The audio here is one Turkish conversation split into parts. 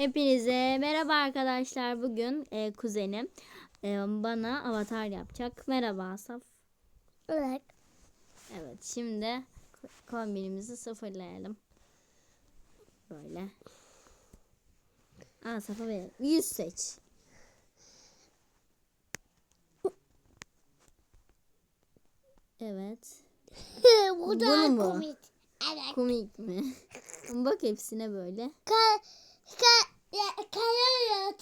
Hepinize merhaba arkadaşlar. Bugün e, kuzenim e, bana avatar yapacak. Merhaba Asaf. Evet. Evet şimdi ko- kombinimizi sıfırlayalım. Böyle. Asaf'a verelim. Yüz seç. Evet. Bu Bunu da mu? komik. Evet. Komik mi? Bak hepsine böyle. Ka ka ya kayıyor.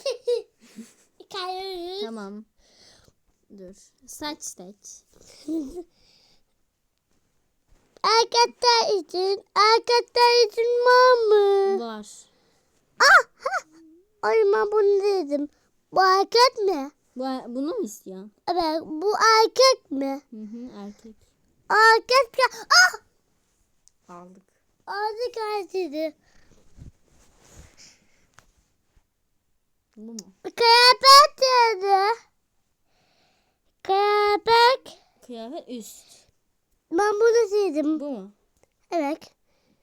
Kayıyoruz. Tamam. Dur. Saç seç. Arkadaşlar için, arkadaşlar için var mı? Var. Ah! Ay ben bunu dedim. Bu erkek mi? Bu, bunu mu istiyorsun? Evet, bu erkek mi? Hı hı erkek. Erkek. Ah! Aldık. Ağzı kaçtı. Bu mu? Kıyafet dedi. Kıyafet. Kıyafet üst. Ben bunu dedim. Bu mu? Evet.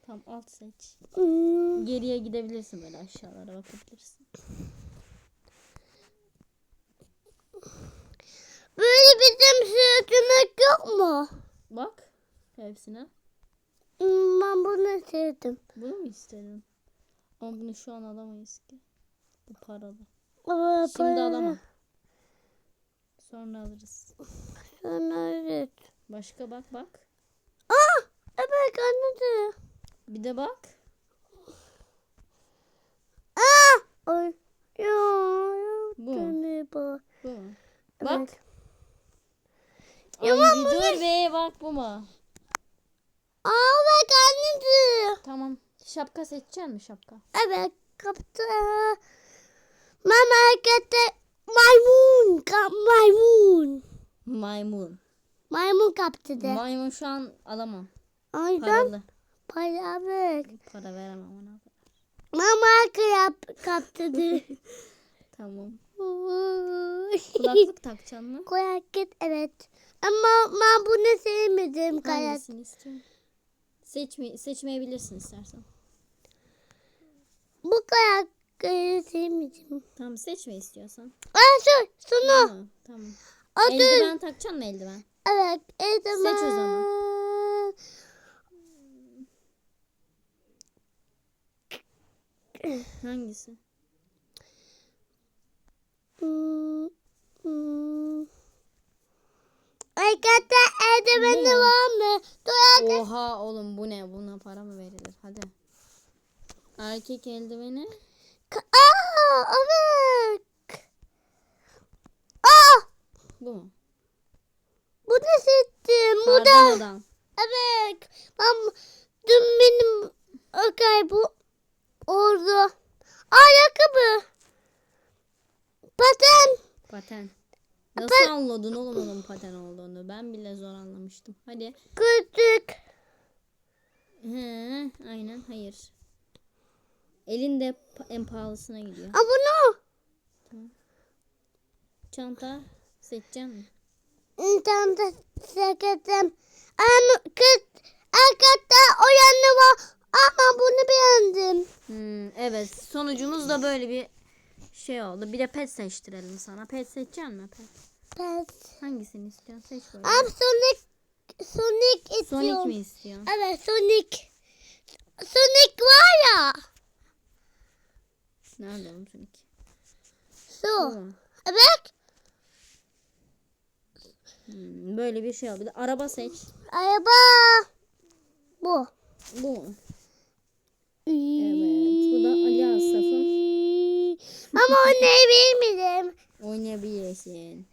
Tam alt seç. Hmm. Geriye gidebilirsin böyle aşağılara bakabilirsin. Böyle bizim sırtımız yok mu? Bak hepsine. Hmm, Ben bunu sevdim. Bunu mu istedin? Ama bunu şu an alamayız ki. Bu paralı. Ama Şimdi para- alamam. Sonra alırız. Sonra evet. Başka bak bak. Ah! Evet anladım. Bir de bak. Ah! Ay. Ya, Bu mu? yaptığını bak. Bu mu? Evet. Bak. Ay bir dur be bak bu mu? Aa bak anladım. Tamam. Şapka seçecek misin şapka? Evet kaptı. Mama harekette maymun. Kap, maymun. Maymun. Maymun kaptı de. Maymun şu an alamam. Paralı. para ver. Para veremem ona. Mama kıyap kaptı de. Tamam. Kulaklık takacaksın mı? Kayak evet. Ama ben bunu sevmedim kayak. Hangisini istiyorsun? Seçme, seçmeyebilirsin istersen. Bu kayak sevmedim. Tamam seçme istiyorsan. Aa şu şunu. Tamam. tamam. Adı. Eldiven takacaksın mı eldiven? Evet. Eldiven. Seç o zaman. Hangisi? Hmm, hmm. Arkadaşlar eldiveni var mı? Dur. Oha oğlum bu ne? Buna para mı verilir? Hadi. Erkek eldiveni. Aa, evet. Aa, Bu mu? bu ne seçtim? Bu da. adam. Evet. Ben dün benim okay bu orada. Ayakkabı. Paten. Paten. Nasıl anladın oğlum onun paten olduğunu? Ben bile zor anlamıştım. Hadi. Küçük. He, aynen hayır. Elinde pa- en pahalısına gidiyor. Aa, bunu. Çanta seçeceksin mi? İnternette seçtim. Ama kız arkadaşlar o yanı var. Ama bunu beğendim. Hmm, evet sonucumuz da böyle bir şey oldu. Bir de pet seçtirelim sana. Pet seçeceksin mi pet? Pes. Hangisini istiyorsun? Seç böyle. Ama Sonic Sonic istiyorum. Sonic mi istiyorsun? Evet Sonic. Sonic var ya. Nerede oğlum Sonic? Su. Evet. Hmm, böyle bir şey oldu. Bir de araba seç. Araba. Bu. Bu? Evet. Bu da Ali Asaf'ın. Ama o neyi bilmedim. Oynayabilirsin.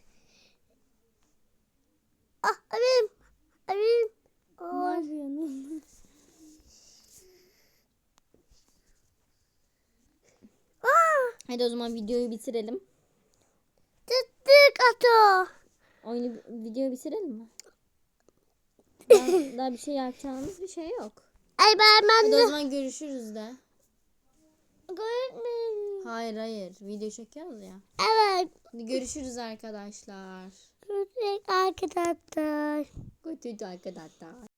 Ah abim. Abim. Ne Hadi o zaman videoyu bitirelim. Tıktık ato. Oyunu videoyu bitirelim mi? Daha, daha bir şey yapacağımız bir şey yok. Ay ben ben Hadi o de. zaman görüşürüz de. Görmedim. Hayır hayır video çekiyoruz ya. Evet. Hadi görüşürüz arkadaşlar. Görüşürüz arkadaşlar. Kötü arkadaşlar.